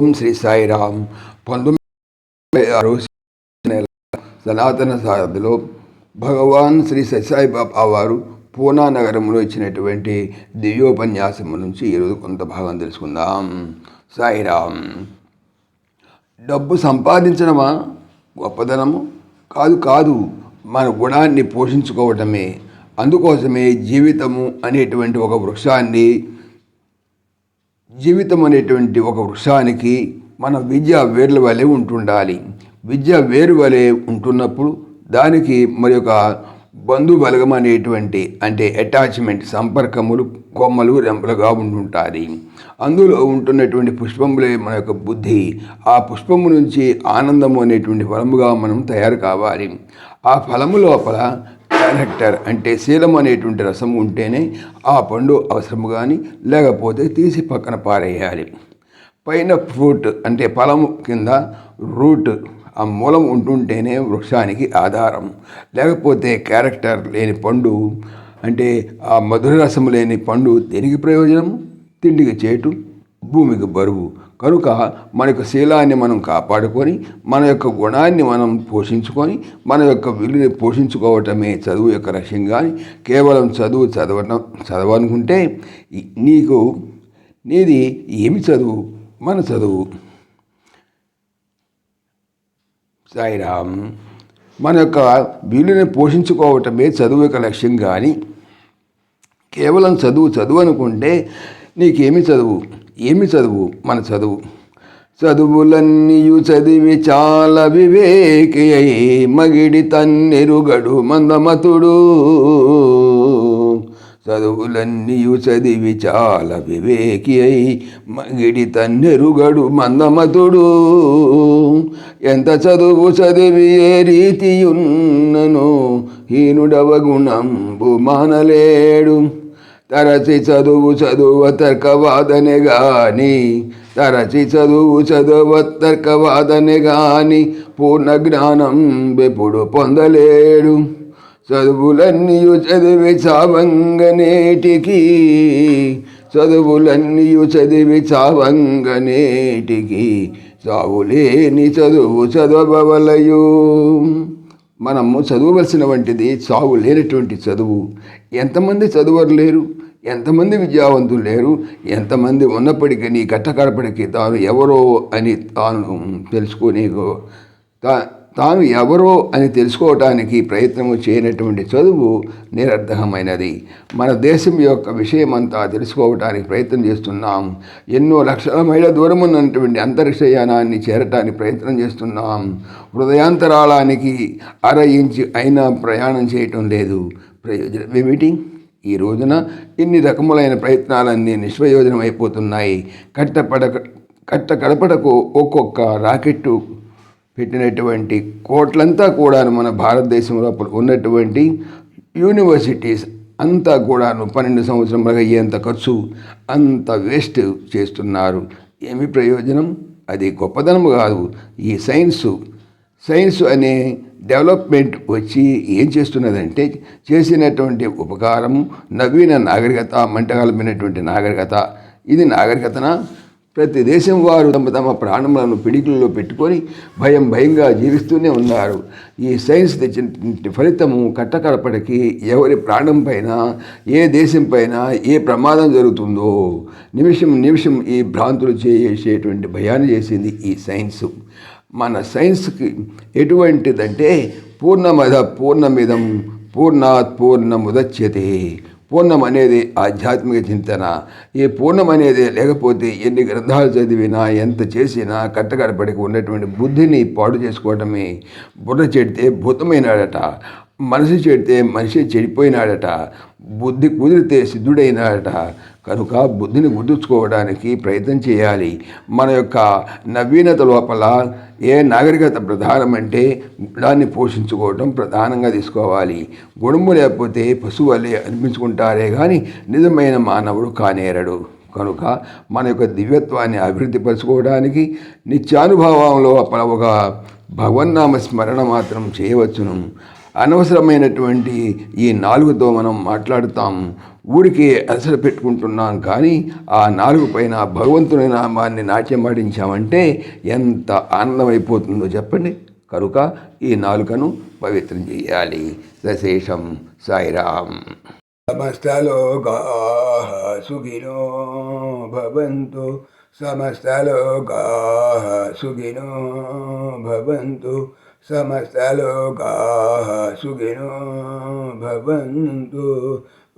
ఓం శ్రీ సాయిరామ్ పంతొమ్మిది ఆరు నెల సనాతన సారథిలో భగవాన్ శ్రీ సత్యసాయి బాబా వారు పూనా నగరంలో ఇచ్చినటువంటి దివ్యోపన్యాసము నుంచి ఈరోజు కొంత భాగం తెలుసుకుందాం. సాయిరామ్ డబ్బు సంపాదించడమా? గొప్పదనము? కాదు కాదు. మన గుణాన్ని పోషించుకోవటమే. అందుకోసమే జీవితము అనేటువంటి ఒక వృక్షాన్ని జీవితం అనేటువంటి ఒక వృక్షానికి మన విద్య వేర్ల వలె ఉంటుండాలి. విద్య వేరు వలె ఉంటున్నప్పుడు దానికి మరి ఒక బంధు బలగం అనేటువంటి అంటే అటాచ్మెంట్ సంపర్కములు కొమ్మలు రెంపలుగా ఉంటుంటాయి. అందులో ఉంటున్నటువంటి పుష్పములే మన యొక్క బుద్ధి. ఆ పుష్పము నుంచి ఆనందము అనేటువంటి ఫలముగా మనం తయారు కావాలి. ఆ ఫలము లోపల క్యారెక్టర్ అంటే శీలం అనేటువంటి రసం ఉంటేనే ఆ పండు అవసరము కానీ లేకపోతే తీసి పక్కన పారేయాలి. పైన ఫ్రూట్ అంటే ఫలము కింద రూట్ ఆ మూలం ఉంటుంటేనే వృక్షానికి ఆధారం. లేకపోతే క్యారెక్టర్ లేని పండు అంటే ఆ మధుర రసం లేని పండు దేనికి ప్రయోజనం తిండికి చేటు భూమికి బరువు. కనుక మన యొక్క శీలాన్ని మనం కాపాడుకొని మన యొక్క గుణాన్ని మనం పోషించుకొని మన యొక్క విలువని పోషించుకోవటమే చదువు యొక్క లక్ష్యం కానీ కేవలం చదువు చదవటం చదవనుకుంటే నీకు నీది ఏమి చదువు? మన చదువు. సాయిరామ్ మన యొక్క వీలుని పోషించుకోవటమే చదువు యొక్క లక్ష్యం కానీ కేవలం చదువు చదువు అనుకుంటే నీకేమి చదువు? ఏమి చదువు? మన చదువు. చదువులన్నీయు చదివి చాలా వివేకి అయి మగిడి తన్నెరుగడు మందమతుడు. చదువులన్నీయు చదివి చాలా వివేకి అయి మగిడి తన్నెరుగడు మందమతుడు. ఎంత చదువు చదివి ఏ రీతియున్నను? హీనుడవ గుణంబు మానలేడు. తరచి చదువు చదువు తర్కవాదనే గాని తరచి చదువు చదువు తర్కవాదనే గాని పూర్ణ జ్ఞానం ఎప్పుడు పొందలేడు. చదువులన్నీ చదివి చావంగనేటికి చదువులన్నీ చదివి చావంగనేటికి చావులేని చదువు చదవవలయు. మనము చదవవలసిన వంటిది చావు లేనటువంటి చదువు. ఎంతమంది చదువరు లేరు? ఎంతమంది విద్యావంతులు లేరు ఎంతమంది ఉన్నప్పటికీ నీ కట్టకడపడికి తాను ఎవరో అని తాను తెలుసుకునే తా తాను ఎవరో అని తెలుసుకోవటానికి ప్రయత్నము చేయనటువంటి చదువు నిరర్ధకమైనది. మన దేశం యొక్క విషయం అంతా తెలుసుకోవటానికి ప్రయత్నం చేస్తున్నాం. ఎన్నో లక్షల మైళ్ళ దూరం ఉన్నటువంటి అంతరిక్షయానాన్ని చేరటానికి ప్రయత్నం చేస్తున్నాం. హృదయాంతరాళానికి అర ఇంచు అయినా ప్రయాణం చేయటం లేదు. ప్రయోజనం ఏమిటి? ఈ రోజున ఇన్ని రకములైన ప్రయత్నాలన్నీ నిష్ప్రయోజనం అయిపోతున్నాయి కట్టపడక కట్ట కడపడకు ఒక్కొక్క రాకెట్టు పెట్టినటువంటి కోట్లంతా కూడాను మన భారతదేశంలో ఉన్నటువంటి యూనివర్సిటీస్ అంతా కూడాను పన్నెండు సంవత్సరాలకు అయ్యేంత ఖర్చు అంత వేస్ట్ చేస్తున్నారు. ఏమి ప్రయోజనం? అది గొప్పదనము కాదు. ఈ సైన్సు సైన్స్ అనే డెవలప్మెంట్ వచ్చి ఏం చేస్తున్నదంటే చేసినటువంటి ఉపకారం నవీన నాగరికత మంటగలమైనటువంటి నాగరికత. ఇది నాగరికతన ప్రతి దేశం వారు తమ తమ ప్రాణములను పిడికిల్లో పెట్టుకొని భయం భయంగా జీవిస్తూనే ఉన్నారు. ఈ సైన్స్ తెచ్చిన ఫలితము కట్టకడపడికి ఎవరి ప్రాణం పైన ఏ దేశం పైన ఏ ప్రమాదం జరుగుతుందో నిమిషం నిమిషం ఈ భ్రాంతులు చేసేటువంటి భయాన్ని చేసింది ఈ సైన్సు. మన సైన్స్కి ఎటువంటిదంటే పూర్ణమద పూర్ణమిదం పూర్ణాత్ పూర్ణముదచ్యతే. పూర్ణం అనేది ఆధ్యాత్మిక చింతన. ఈ పూర్ణం అనేది లేకపోతే ఎన్ని గ్రంథాలు చదివినా ఎంత చేసినా కట్టకడపడికి ఉన్నటువంటి బుద్ధిని పాడు చేసుకోవటమే. బుర్ర చెడితే భూతమైనాడట. మనసు చెడితే మనిషి చెడిపోయినాడట. బుద్ధి కుదిరితే సిద్ధుడైనాడట. కనుక బుద్ధిని గుర్తుంచుకోవడానికి ప్రయత్నం చేయాలి. మన యొక్క నవీనత లోపల ఏ నాగరికత ప్రధానమంటే గుణాన్ని పోషించుకోవడం ప్రధానంగా తీసుకోవాలి. గుణము లేకపోతే పశువు అనిపించుకుంటారే కానీ నిజమైన మానవుడు కానేరడు. కనుక మన యొక్క దివ్యత్వాన్ని అభివృద్ధి పరచుకోవడానికి నిత్యానుభవంలో ఒక భగవన్నామ స్మరణ మాత్రం చేయవచ్చును. అనవసరమైనటువంటి ఈ నాలుగుతో మనం మాట్లాడుతాం. ఊరికి అసలు పెట్టుకుంటున్నాం కానీ ఆ నాలుగు పైన భగవంతుని నామాన్ని నాట్యమాడించామంటే ఎంత ఆనందమైపోతుందో చెప్పండి. కనుక ఈ నాలుకను పవిత్రం చేయాలి. సశేషం సాయిరామ్. సమస్తలోకా సుఖినో భవంతు. సమస్తలోకా సుఖినో భవంతు. సమస్తలోకా సుఖినో భవంతు.